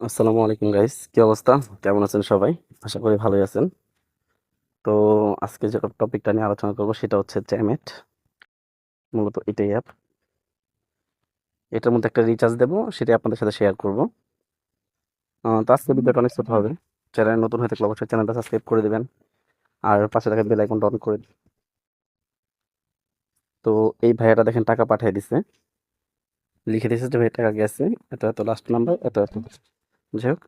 আসসালামু আলাইকুম গাইস কি অবস্থা? কেমন আছেন সবাই? আশা করি ভালোই আছেন। তো আজকে যে টপিকটা নিয়ে আলোচনা করব সেটা হচ্ছে জ্যামেট মূলত এটাই অ্যাপ এটার মধ্যে একটা রিচার্জ দেব সেটা আপনাদের সাথে শেয়ার করব। তো আজকে ভিডিওটা অনেক ছোট হবে। চ্যানেল নতুন হয়ে থাকলে অবশ্যই চ্যানেলটা সাবস্ক্রাইব করে দেবেন। আর পাশে থাকা বেল আইকনটা অন করে দিন। তো এই ভাইয়াটা দেখেন টাকা পাঠিয়ে দিছে। লিখে দিয়েছে যে, ভাই, টাকা গেছে। এত এত লাস্ট নাম্বার এত এত যাই হোক,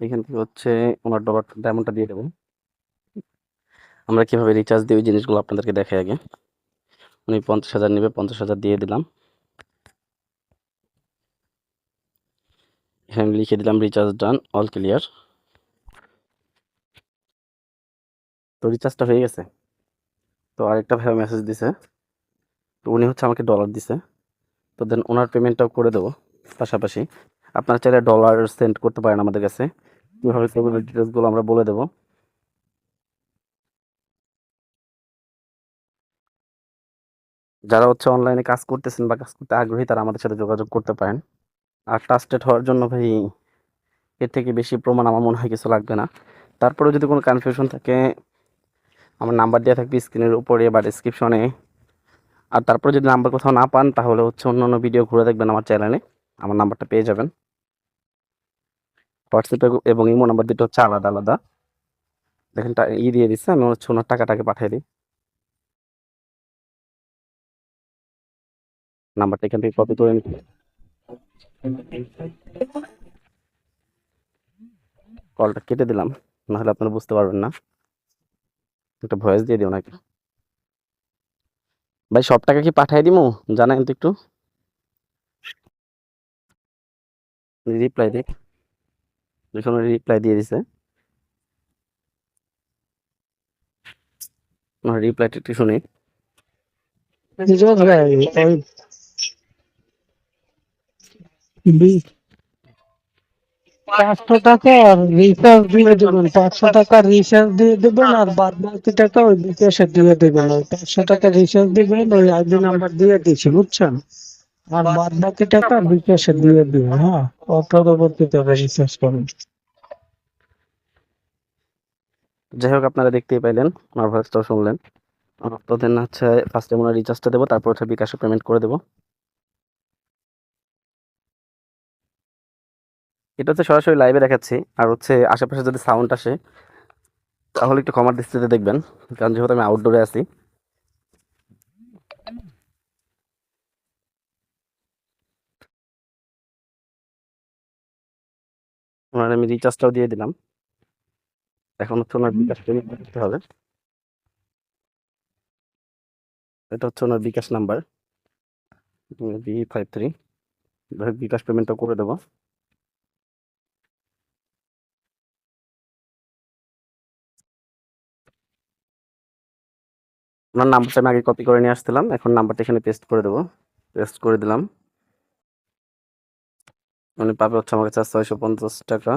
এখান থেকে হচ্ছে ওনার ডলার ডায়মন্ডটা দিয়ে দেবো। আমরা কীভাবে রিচার্জ দিই ওই জিনিসগুলো আপনাদেরকে দেখাই আগে। উনি পঞ্চাশ হাজার নেবে, পঞ্চাশ হাজার দিয়ে দিলাম। এখানে লিখে দিলাম রিচার্জ ডান অল ক্লিয়ার তো রিচার্জটা হয়ে গেছে। তো আরেকটা ভাই মেসেজ দিছে। তো উনি হচ্ছে আমাকে ডলার দিছে। তো দেন ওনার পেমেন্টটাও করে দেবো, পাশাপাশি। আপনারা চাইলে ডলার সেন্ড করতে পারেন আমাদের কাছে। কীভাবে করবেন ডিটেলসগুলো আমরা বলে দেবো। যারা হচ্ছে অনলাইনে কাজ করতেছেন বা কাজ করতে আগ্রহী, তারা আমাদের সাথে যোগাযোগ করতে পারেন। আর ট্রাস্টেড হওয়ার জন্য ভাই, এর থেকে বেশি প্রমাণ আমার মনে হয় কিছু লাগবে না। তারপরেও যদি কোনো কনফিউশন থাকে, আমার নাম্বার দেওয়া থাকবে স্ক্রিনের উপরে বা ডিসক্রিপশনে আর তারপরে যদি নাম্বার কোথাও না পান, তাহলে হচ্ছে অন্য অন্য ভিডিও ঘুরে দেখবেন আমার চ্যানেলে আমার নাম্বারটা পেয়ে যাবেন। হোয়াটসঅ্যাপে এবং ইমো নাম্বার দুটো হচ্ছে আলাদা আলাদা। দেখেন ই দিয়ে দিচ্ছে, আমি হচ্ছে ওনার টাকাটাকে পাঠিয়ে দিই। নাম্বারটা এখান থেকে কপি করে নিচ্ছি কলটা কেটে দিলাম, নাহলে আপনারা বুঝতে পারবেন না। একটা ভয়েস দিয়ে দিও নাকি ভাই, সব টাকা কি পাঠিয়ে দিমু? জানাই তো একটু। রিপ্লাই দেখ রিপ্লাই দিয়ে দিছে। রিপ্লাইটা একটু শুনি। পাঁচশো টাকা রিচার্জ দিয়ে দেবেন, পাঁচশো টাকা রিচার্জ দিয়ে দেবেন আর বাদ বাকি টাকা ওই দিয়ে দেবেন, ওই পাঁচশো টাকা রিচার্জ ওই আইডি নাম্বার দিয়ে দিচ্ছি বুঝছেন? আর বাদ বাকি টাকা বিকাশে দিয়ে দিবেন হ্যাঁ? পরবর্তীতে রিচার্জ করুন। যাই হোক আপনারা দেখতেই পাইলেন আমার ভয়েসটাও শুনলেন। আহ, তো দেন হচ্ছে ফার্স্টে মনে রিচার্জটা দেবো তারপর হচ্ছে বিকাশে পেমেন্ট করে দেবো। এটা হচ্ছে সরাসরি লাইভে দেখাচ্ছি আর হচ্ছে আশেপাশে যদি সাউন্ড আসে তাহলে একটু ক্ষমার দৃষ্টিতে দেখবেন কারণ যেহেতু আমি আউটডোরে আছি। ওনার আমি রিচার্জটাও দিয়ে দিলাম। এখন হচ্ছে ওনার বিকাশ পেমেন্ট করতে হবে। এটা হচ্ছে ওনার bKash number B five three bKash পেমেন্টটা করে দেবো। ওনার নাম্বারটা আমি আগে কপি করে নিয়ে আসছিলাম। এখন নাম্বারটা এখানে পেস্ট করে দেবো। পেস্ট করে দিলাম। উনি পাবে হচ্ছে আমার কাছে ছয়শো পঞ্চাশ টাকা।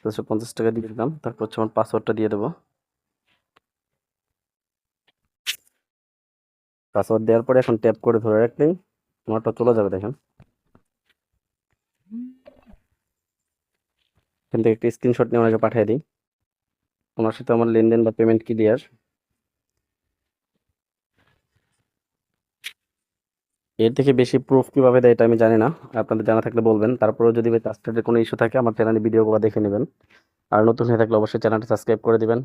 ছয়শো পঞ্চাশ টাকা দিয়ে দিলাম। তারপর হচ্ছে আমার পাসওয়ার্ডটা দিয়ে দেবো। পাসওয়ার্ড দেওয়ার পরে এখন ট্যাপ করে ধরে রাখলেই আমারটা চলে যাবে দেখেন। এখান থেকে একটা স্ক্রিনশট নিয়ে ওনাকে পাঠিয়ে দিই। ওনার সাথে আমার লেনদেন বা পেমেন্ট ক্লিয়ার এর থেকে বেশি প্রুফ কীভাবে দেয় এটা আমি জানি না। আপনাদের জানা থাকলে বলবেন। তারপরেও যদি কাস্টার্ডের কোনো ইস্যু থাকে, আমার চ্যানেলে ভিডিওগুলো দেখে নেবেন। আর নতুন হয়ে থাকলে অবশ্যই চ্যানেলটা সাবস্ক্রাইব করে দেবেন।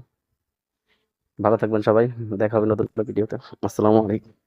ভালো থাকবেন সবাই। দেখা হবে নতুন ভিডিওতে আসসালামু আলাইকুম।